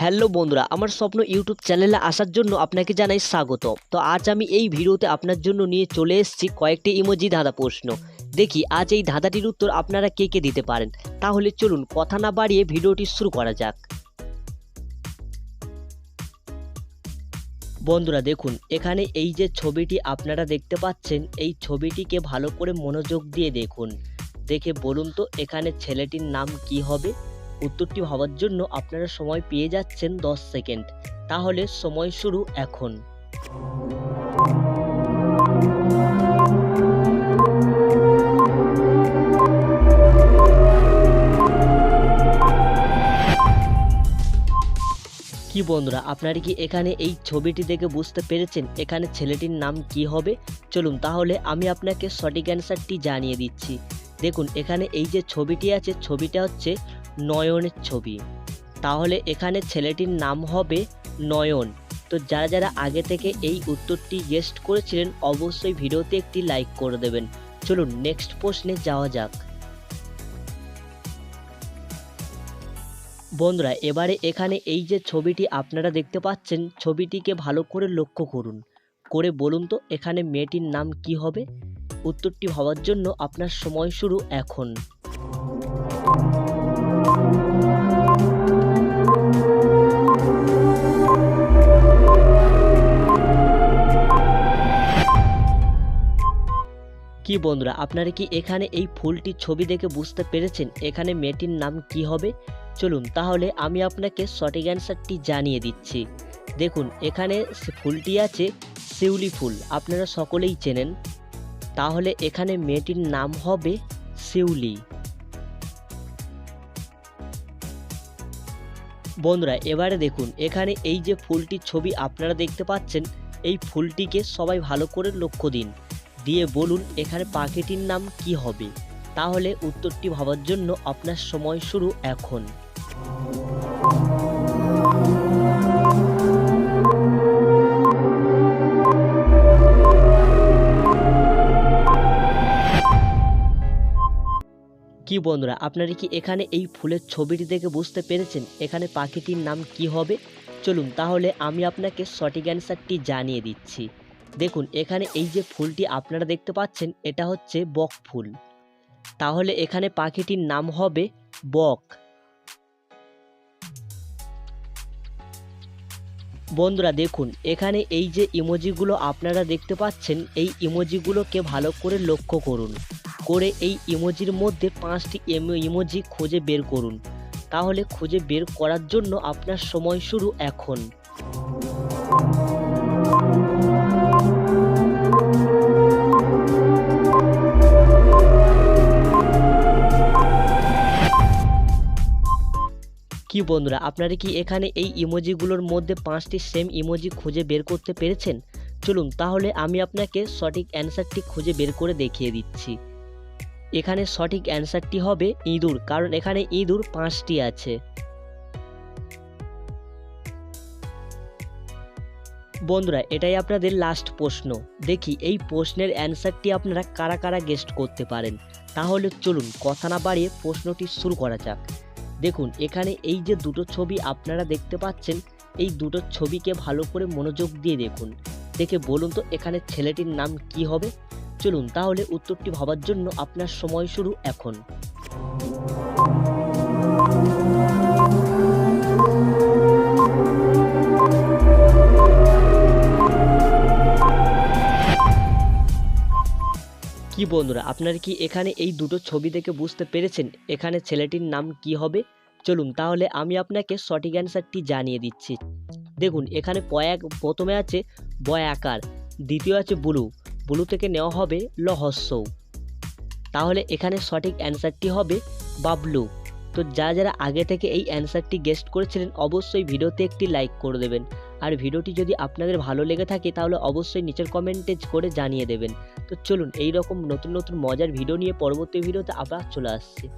Hello বন্ধুরা, আমার স্বপ্ন ইউটিউব চ্যানেলে আসার জন্য আপনাকে জানাই স্বাগত। তো আজ আমি এই ভিডিওতে আপনার জন্য নিয়ে চলে এসেছি কয়েকটি ইমোজি ধাঁধা প্রশ্ন। দেখি, আজ এই ধাঁধাটির উত্তর আপনারা কে কে দিতে পারেন? তাহলে চলুন কথা না বাড়িয়ে ভিডিওটি শুরু করা যাক। বন্ধুরা, দেখুন, এখানে এই যে ছবিটি আপনারা দেখতে পাচ্ছেন, এই ছবিটিকে ভালো করে মনোযোগ দিয়ে দেখুন। দেখে বলুন তো, এখানে ছেলেটির নাম কি হবে? উত্তরটি ভাবার জন্য আপনারা সময় পেয়ে যাচ্ছেন 10 সেকেন্ড। তাহলে সময় শুরু এখন। কি বন্ধুরা, আপনারা কি এখানে এই ছবিটি দেখে বুঝতে পেরেছেন এখানে ছেলেটির নাম কি হবে? চলুন তাহলে আমি আপনাকে সঠিক অ্যান্সারটি জানিয়ে দিচ্ছি। দেখুন, এখানে এই যে ছবিটি আছে, ছবিটা হচ্ছে নয়নের ছবি। তাহলে এখানে ছেলেটির নাম হবে নয়ন। তো যারা যারা আগে থেকে এই উত্তরটি গেস্ট করেছিলেন, অবশ্যই ভিডিওতে একটি লাইক করে দেবেন। চলুন নেক্সট প্রশ্নে যাওয়া যাক। বন্ধুরা, এবারে এখানে এই যে ছবিটি আপনারা দেখতে পাচ্ছেন, ছবিটিকে ভালো করে লক্ষ্য করুন। করে বলুন তো, এখানে মেয়েটির নাম কি হবে? উত্তরটি ভাবার জন্য আপনার সময় শুরু এখন। কি বন্ধুরা, আপনারা কি এখানে এই ফুলটির ছবি দেখে বুঝতে পেরেছেন এখানে মেয়েটির নাম কি হবে? চলুন তাহলে আমি আপনাকে সঠিক অ্যান্সারটি জানিয়ে দিচ্ছি। দেখুন, এখানে ফুলটি আছে, শিউলি ফুল, আপনারা সকলেই চেনেন। তাহলে এখানে মেয়েটির নাম হবে শিউলি। বন্ধুরা, এবারে দেখুন, এখানে এই যে ফুলটির ছবি আপনারা দেখতে পাচ্ছেন, এই ফুলটিকে সবাই ভালো করে লক্ষ্য দিন। দিয়ে বলুন এখানে পাখিটির নাম কি হবে। তাহলে উত্তরটি ভাবার জন্য আপনার সময় শুরু এখন। কি বন্ধুরা, আপনারা কি এখানে এই ফুলের ছবিটি দেখে বুঝতে পেরেছেন এখানে পাখিটির নাম কি হবে? চলুন তাহলে আমি আপনাকে সঠিক অ্যান্সারটি জানিয়ে দিচ্ছি। দেখুন, এখানে এই যে ফুলটি আপনারা দেখতে পাচ্ছেন, এটা হচ্ছে বক ফুল। তাহলে এখানে পাখিটির নাম হবে বক। বন্ধুরা, দেখুন, এখানে এই যে ইমোজিগুলো আপনারা দেখতে পাচ্ছেন, এই ইমোজিগুলোকে ভালো করে লক্ষ্য করুন। করে এই ইমোজির মধ্যে পাঁচটি ইমোজি খুঁজে বের করুন। তাহলে খুঁজে বের করার জন্য আপনার সময় শুরু এখন। কি বন্ধুরা, আপনারা কি এখানে এই ইমোজিগুলোর মধ্যে পাঁচটি সেম ইমোজি খুঁজে বের করতে পেরেছেন? চলুন তাহলে আমি আপনাকে সঠিক অ্যান্সারটি খুঁজে বের করে দেখিয়ে দিচ্ছি। এখানে সঠিক অ্যান্সারটি হবে ইঁদুর, কারণ এখানে ইঁদুর পাঁচটি আছে। বন্ধুরা, এটাই আপনাদের লাস্ট প্রশ্ন। দেখি, এই প্রশ্নের অ্যান্সারটি আপনারা কারা কারা গেস্ট করতে পারেন? তাহলে চলুন, কথা না বাড়িয়ে প্রশ্নটি শুরু করা যাক। দেখুন, এখানে এই যে দুটো ছবি আপনারা দেখতে পাচ্ছেন, এই দুটো ছবিকে ভালো করে মনোযোগ দিয়ে দেখুন। দেখে বলুন তো এখানে ছেলেটির নাম কি হবে? চলুন তাহলে উত্তরটি ভাবার জন্য আপনার সময় শুরু এখন। কি বন্ধুরা, আপনারা কি এখানে এই দুটো ছবি দেখে বুঝতে পেরেছেন এখানে ছেলেটির নাম কি হবে? চলুন তাহলে আমি আপনাকে সঠিক অ্যান্সারটি জানিয়ে দিচ্ছি। দেখুন, এখানে পয়াক প্রথমে আছে বয় আকার দ্বিতীয় আছে ব্লু। ব্লু থেকে নেওয়া হবে লহস্যৌ তাহলে এখানে সঠিক অ্যান্সারটি হবে বাবলু। তো যারা যারা আগে থেকে এই অ্যান্সারটি গেস্ট করেছিলেন, অবশ্যই ভিডিওতে একটি লাইক করে দেবেন। আর ভিডিওটি যদি আপনাদের ভালো লেগে থাকে তাহলে অবশ্যই নিচের কমেন্টে করে জানিয়ে দেবেন। তো চলুন এই রকম নতুন নতুন মজার ভিডিও নিয়ে পরবর্তী ভিডিওতে আবার চলে আসছি।